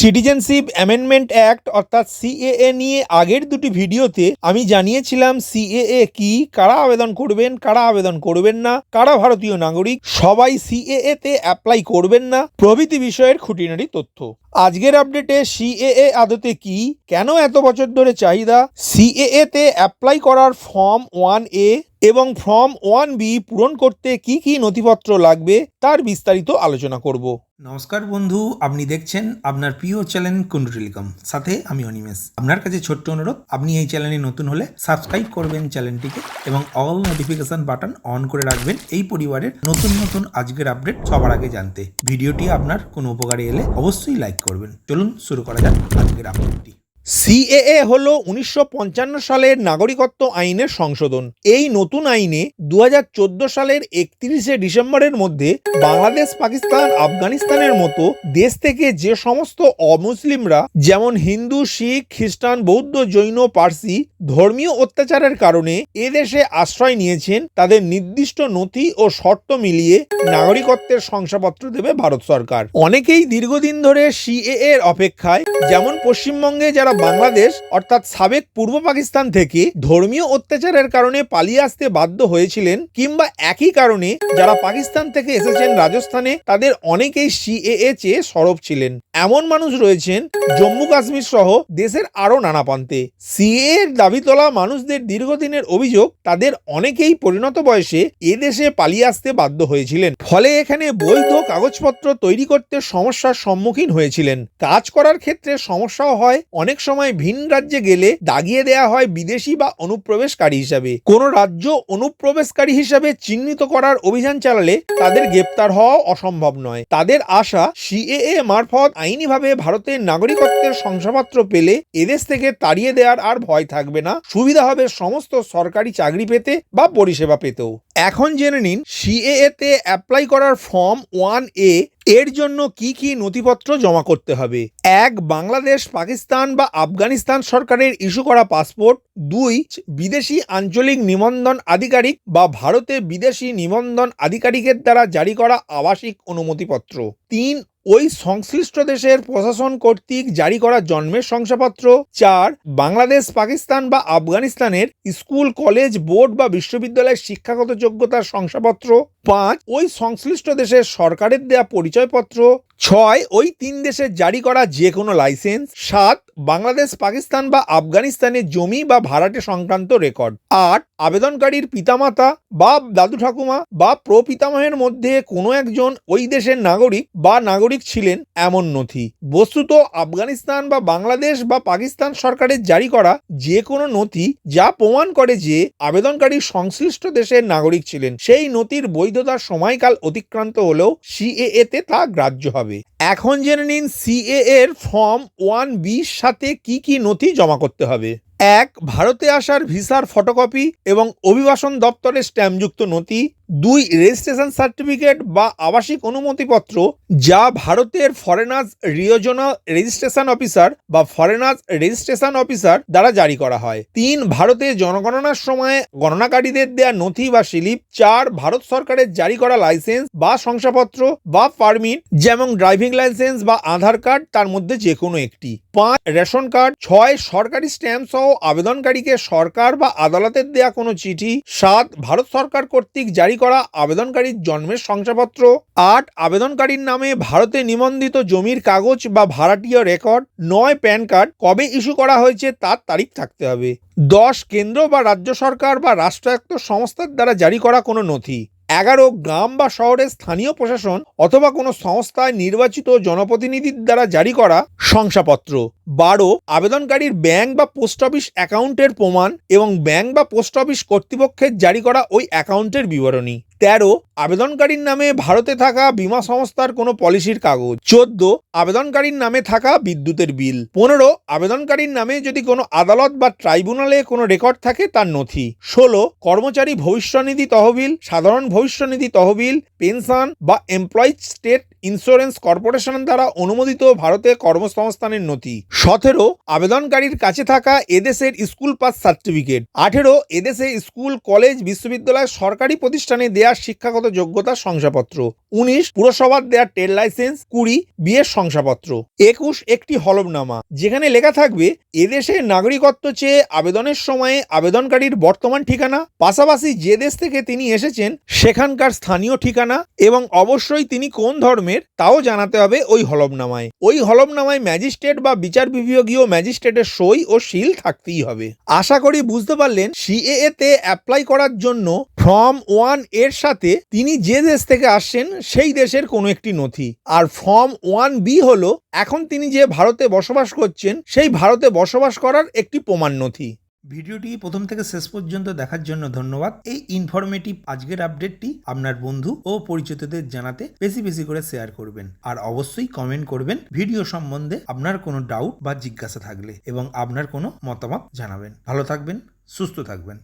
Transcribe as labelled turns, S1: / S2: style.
S1: Citizenship amendment act, অর্থাৎ CAA নিয়ে আগের দুটি ভিডিওতে আমি জানিয়েছিলাম সিএএ কি, কারা আবেদন করবেন, কারা আবেদন করবেন না, কারা ভারতীয় নাগরিক, সবাই সিএএ তে অ্যাপ্লাই করবেন না, প্রভৃতি বিষয়ের খুঁটিনাটি তথ্য। আজকের আপডেটে সিএএ আদতে কি? কেন এত বছর ধরে চাহিদা? সিএএ তে অ্যাপ্লাই করার ফর্ম ওয়ান এ এবং ফর্ম ওয়ান বি পূরণ করতে কি কি নথিপত্র লাগবে? তার বিস্তারিত আলোচনা করব। নমস্কার বন্ধু, আপনি দেখছেন আপনার প্রিয় চ্যানেল কুন্ডু টেলিকম সাথে আমি অনিমেষ। আপনার কাছে ছোট্ট অনুরোধ, আপনি এই চ্যানেলে নতুন হলে সাবস্ক্রাইব করবেন চ্যানেলটিকে এবং অল নোটিফিকেশন বাটন অন করে রাখবেন এই পরিবারের নতুন নতুন আজকের আপডেট সবার আগে জানতে। ভিডিওটি আপনার কোনো উপকারে এলে অবশ্যই লাইক করবেন। চলুন শুরু করা যাক আজকের আপডেটটি সিএএ হল উনিশশো পঞ্চান্ন সালের নাগরিকত্ব আইনের সংশোধন। এই নতুন আইনে দু হাজার চোদ্দ সালের একত্রিশে ডিসেম্বরের মধ্যে বাংলাদেশ, পাকিস্তান, আফগানিস্তানের মতো দেশ থেকে যে সমস্ত অমুসলিমরা, যেমন হিন্দু, শিখ, খ্রিস্টান, বৌদ্ধ, জৈন, পার্সি, ধর্মীয় অত্যাচারের কারণে এ দেশে আশ্রয় নিয়েছেন, তাদের নির্দিষ্ট নথি ও শর্ত মিলিয়ে নাগরিকত্বের শংসাপত্র দেবে ভারত সরকার। অনেকেই দীর্ঘদিন ধরে সিএ এর অপেক্ষায়, যেমন পশ্চিমবঙ্গে যারা বাংলাদেশ, অর্থাৎ সাবেক পূর্ব পাকিস্তান থেকে ধর্মীয় অত্যাচারের কারণে পালিয়ে আসতে বাধ্য হয়েছিলেন কিংবা একই কারণে যারা পাকিস্তান থেকে এসেছেন রাজস্থানে, তাদের অনেকেই সিএএ চেয়ে সরব ছিলেন। এমন মানুষ রয়েছেন জম্মু কাশ্মীর সহ দেশের আরও নানা প্রান্তে। সিএ এর দাবি তোলা মানুষদের দীর্ঘদিনের অভিযোগ, তাদের অনেকেই পরিণত বয়সে এ দেশে পালিয়ে আসতে বাধ্য হয়েছিলেন। ফলে এখানে বৈধ কাগজপত্র তৈরি করতে সমস্যার সম্মুখীন হয়েছিলেন। কাজ করার ক্ষেত্রে সমস্যাও হয়, অনেক সময় ভিন রাজ্যে গেলে দাগিয়ে দেয়া হয় বিদেশি বা অনুপ্রবেশকারী হিসাবে। কোন রাজ্য অনুপ্রবেশকারী হিসাবে চিহ্নিত করার অভিযান চালালে তাদের গ্রেপ্তার হওয়া অসম্ভব নয়। তাদের আশা, সিএএ মারফত আইনিভাবে ভারতের নাগরিকত্বের শংসাপত্র পেলে এদেশ থেকে তাড়িয়ে দেওয়ার আর ভয় থাকবে না। সুবিধা হবে সমস্ত সরকারি চাকরি পেতে বা পরিষেবা পেতেও। এখন জেনে নিন সিএএ তে অ্যাপ্লাই করার ফর্ম ওয়ান এ এর জন্য কি কি নথিপত্র জমা করতে হবে? এক, বাংলাদেশ, পাকিস্তান বা আফগানিস্তান সরকারের ইস্যু করা পাসপোর্ট। দুই, বিদেশি আঞ্চলিক নিবন্ধন আধিকারিক বা ভারতে বিদেশি নিবন্ধন আধিকারিকের দ্বারা জারি করা আবাসিক অনুমতিপত্র। তিন, ওই সংশ্লিষ্ট দেশের প্রশাসন কর্তৃক জারি করা জন্মের শংসাপত্র। চার, বাংলাদেশ, পাকিস্তান বা আফগানিস্তানের স্কুল, কলেজ, বোর্ড বা বিশ্ববিদ্যালয়ের শিক্ষাগত যোগ্যতার শংসাপত্র। পাঁচ, ওই সংশ্লিষ্ট দেশের সরকারের দেয়া পরিচয়পত্র। ছয়, ওই তিন দেশের জারি করা যে কোনো লাইসেন্স। সাত, বাংলাদেশ, পাকিস্তান বা আফগানিস্তানের জমি বা ভাড়াটে সংক্রান্ত রেকর্ড। আট, আবেদনকারীর পিতামাতা বা দাদু ঠাকুমা বা প্রপিতামহের মধ্যে কোনো একজন ওই দেশের নাগরিক বা নাগরিক ছিলেন এমন নথি। বস্তুত আফগানিস্তান বা বাংলাদেশ বা পাকিস্তান সরকারের জারি করা যে কোনো নথি যা প্রমাণ করে যে আবেদনকারী সংশ্লিষ্ট দেশের নাগরিক ছিলেন। সেই নথির বৈধতার সময়কাল অতিক্রান্ত হলেও সিএএ তে তা গ্রাহ্য হবে। এখন জেনে নিন সিএ এর ফর্ম ওয়ান বির সাথে কি কি নথি জমা করতে হবে। এক, ভারতে আসার ভিসার ফটোকপি এবং অভিবাসন দপ্তরের স্ট্যাম্পযুক্ত নথি। দুই রেজিস্ট্রেশন সার্টিফিকেট বা আবাসিক অনুমতিপত্র যা ভারতের ফরেনার্স রিওজনাল রেজিস্ট্রেশন অফিসার বা ফরেনার্স রেজিস্ট্রেশন অফিসার দ্বারা জারি করা হয়। তিন ভারতে জনগণনার সময় গণনাকারীদের দেয়া নথি বা স্লিপ। চার, ভারত সরকারের জারি করা লাইসেন্স বা শংসাপত্র বা পারমিট যেমন ড্রাইভিং লাইসেন্স বা আধার কার্ড তার মধ্যে যে কোনো একটি। পাঁচ, রেশন কার্ড ছয়, সরকারি স্ট্যাম্প সহ আবেদনকারীকে সরকার বা আদালতের দেয়া কোনো চিঠি। সাত, ভারত সরকার কর্তৃক জারি করা আবেদনকারীর জন্মের শংসাপত্র। আট, আবেদনকারীর নামে ভারতে নিবন্ধিত জমির কাগজ বা ভাড়াটিয় রেকর্ড। নয়, প্যান কার্ড। কবে ইস্যু করা হয়েছে তার তারিখ থাকতে হবে। দশ, কেন্দ্র বা রাজ্য সরকার বা রাষ্ট্রায়ত্ত সংস্থার দ্বারা জারি করা কোনো নথি। এগারো, গ্রাম বা শহরের স্থানীয় প্রশাসন অথবা কোনো সংস্থায় নির্বাচিত জনপ্রতিনিধির দ্বারা জারি করা শংসাপত্র। বারো, আবেদনকারীর ব্যাংক বা পোস্ট অফিস অ্যাকাউন্টের প্রমাণ এবং ব্যাংক বা পোস্ট অফিস কর্তৃপক্ষের জারি করা ওই অ্যাকাউন্টের বিবরণী। তেরো, আবেদনকারীর নামে ভারতে থাকা বীমা সংস্থার কোনো পলিসির কাগজ। চোদ্দ, আবেদনকারীর নামে থাকা বিদ্যুতের বিল। পনেরো, আবেদনকারীর নামে যদি কোনো আদালত বা ট্রাইব্যুনালে কোনো রেকর্ড থাকে, তার নথি। ষোলো, কর্মচারী ভবিষ্যনিধি তহবিল, সাধারণ ভবিষ্যনিধি তহবিল, পেনশন বা এমপ্লয়িজ স্টেট ইন্স্যুরেন্স কর্পোরেশন দ্বারা অনুমোদিত ভারতে কর্মসংস্থানের নথি। সতেরো, আবেদনকারীর কাছে থাকা এদেশের স্কুল পাস সার্টিফিকেট। আঠেরো, এদেশে স্কুল, কলেজ, বিশ্ববিদ্যালয় সরকারি প্রতিষ্ঠানে দেয়া শিক্ষাগত যোগ্যতা শংসাপত্র। উনিশ পুরসভার দেওয়া ট্রেড লাইসেন্স কুড়ি বিয়ের শংসাপত্র। একুশ একটি হলফনামা, যেখানে লেখা থাকবে, এদেশে নাগরিকত্ব চেয়ে আবেদনের সময়ে আবেদনকারীর বর্তমান ঠিকানা, পাশাপাশি যে দেশ থেকে তিনি এসেছেন সেখানকার স্থানীয় ঠিকানা এবং অবশ্যই তিনি কোন ধর্মের তাও জানাতে হবে ওই হলফনামায়। ওই হলফনামায় ম্যাজিস্ট্রেট বা বিচার বিভাগীয় ম্যাজিস্ট্রেটের সই ও সিল থাকতেই হবে। আশা করি বুঝতে পারলেন সিএএ তে অ্যাপ্লাই করার জন্য ফর্ম ওয়ানের সাথে তিনি যে দেশ থেকে আসছেন সেই দেশের কোনো একটি নথি। আর ফর্ম ওয়ান বি হলো, এখন তিনি যে ভারতে বসবাস করছেন, সেই ভারতে বসবাস করার একটি প্রমাণ নথি। ভিডিওটি প্রথম থেকে শেষ পর্যন্ত দেখার জন্য ধন্যবাদ। এই ইনফরমেটিভ আজকের আপডেটটি আপনার বন্ধু ও পরিচিতদের জানাতে বেশি বেশি করে শেয়ার করবেন। আর অবশ্যই কমেন্ট করবেন ভিডিও সম্বন্ধে আপনার কোনো ডাউট বা জিজ্ঞাসা থাকলে এবং আপনার কোনো মতামত জানাবেন। ভালো থাকবেন, সুস্থ থাকবেন।